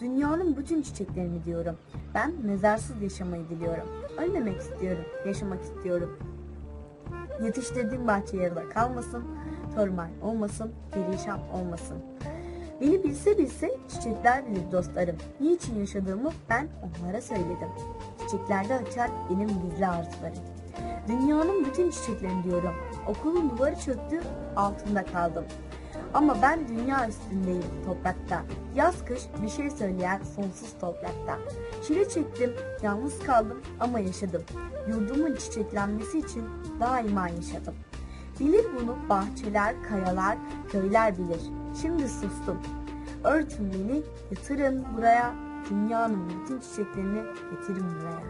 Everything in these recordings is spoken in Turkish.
Dünyanın bütün çiçeklerini diyorum. Ben mezarsız yaşamayı diliyorum. Ölmemek istiyorum, yaşamak istiyorum. Yetiştirdiğim bahçe yarıda kalmasın, tormal olmasın, perişan olmasın. Beni bilse bilse çiçekler bilir dostlarım. Niçin yaşadığımı ben onlara söyledim. Çiçeklerde açar benim gizli arzularım. Dünyanın bütün çiçeklerini diyorum. Okulun duvarı çöktü, altında kaldım. Ama ben dünya üstündeyim toprakta. Yaz kış bir şey söyleyen sonsuz toprakta. Çile çektim, yalnız kaldım ama yaşadım. Yurdumun çiçeklenmesi için daima yaşadım. Bilir bunu bahçeler, kayalar, köyler bilir. Şimdi sustum. Örtün beni, yatırın buraya. Dünyanın bütün çiçeklerini getirin buraya.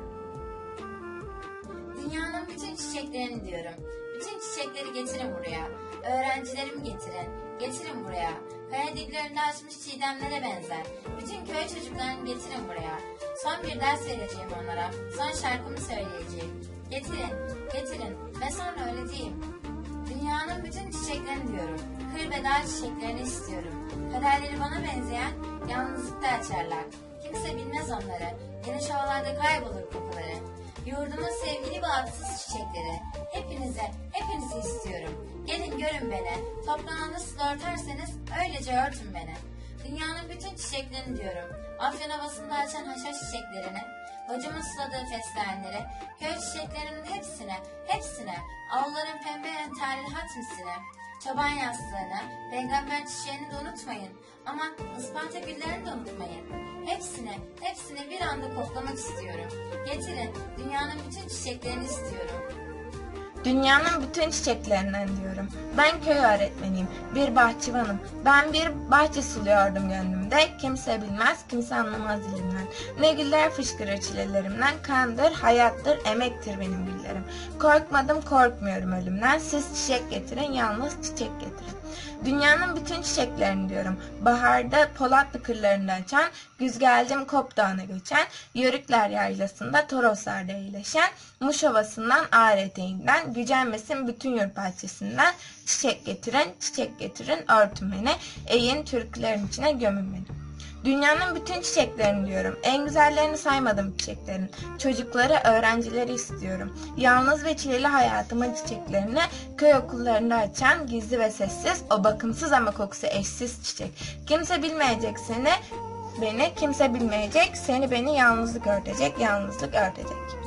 Dünyanın bütün çiçeklerini diyorum. Çiçekleri getirin buraya. Öğrencilerimi getirin. Getirin buraya. Kaya diplerinde açmış çiğdemlere benzer. Bütün köy çocuklarını getirin buraya. Son bir ders vereceğim onlara. Son şarkımı söyleyeceğim. Getirin, getirin ve sonra öyle diyeyim. Dünyanın bütün çiçeklerini diyorum. Kır ve dağ çiçeklerini istiyorum. Kaderleri bana benzeyen yalnızlıkta açarlar. Kimse bilmez onları. Geniş havalarda kaybolur kokuları. Bağımsız çiçekleri. Hepinize, hepinizi istiyorum. Gelin görün beni. Toprağına nasıl örterseniz öylece örtün beni. Dünyanın bütün çiçeklerini diyorum. Afyon havasında açan haşhaş çiçeklerini, bacımın suladığı fesleğenleri, köy çiçeklerinin hepsine, hepsine, avluların pembe enterli hatmisine, çoban yastığını, peygamber çiçeğini de unutmayın. Ama ısparta güllerini de unutmayın. Hepsini, hepsini bir anda koklamak istiyorum. Getirin, dünyanın bütün çiçeklerini istiyorum. Dünyanın bütün çiçeklerinden diyorum. Ben köy öğretmeniyim, bir bahçıvanım. Ben bir bahçe suluyordum gönlümde. Kimse bilmez, kimse anlamaz dilimden. Ne güller fışkırır çilelerimden. Kandır, hayattır, emektir benim güllerim. Korkmadım, korkmuyorum ölümden. Siz çiçek getirin, yalnız çiçek getirin. Dünyanın bütün çiçeklerini diyorum. Baharda Polatlı kırlarında açan, güz geldim Kop Dağı'na göçen, Yörükler yaylasında Toroslar'da iyileşen, Muş Ovası'ndan Ağrı eteğinden, gücenmesin bütün yurt bahçesinden, çiçek getirin, çiçek getirin, örtün beni, eğin türkülerin içine gömün beni. Dünyanın bütün çiçeklerini diyorum. En güzellerini saymadım çiçeklerin. Çocukları, öğrencileri istiyorum. Yalnız ve çileli hayatımın çiçeklerini köy okullarında açan gizli ve sessiz, o bakımsız ama kokusu eşsiz çiçek. Kimse bilmeyecek seni, beni, kimse bilmeyecek, seni beni yalnızlık örtecek, yalnızlık örtecek.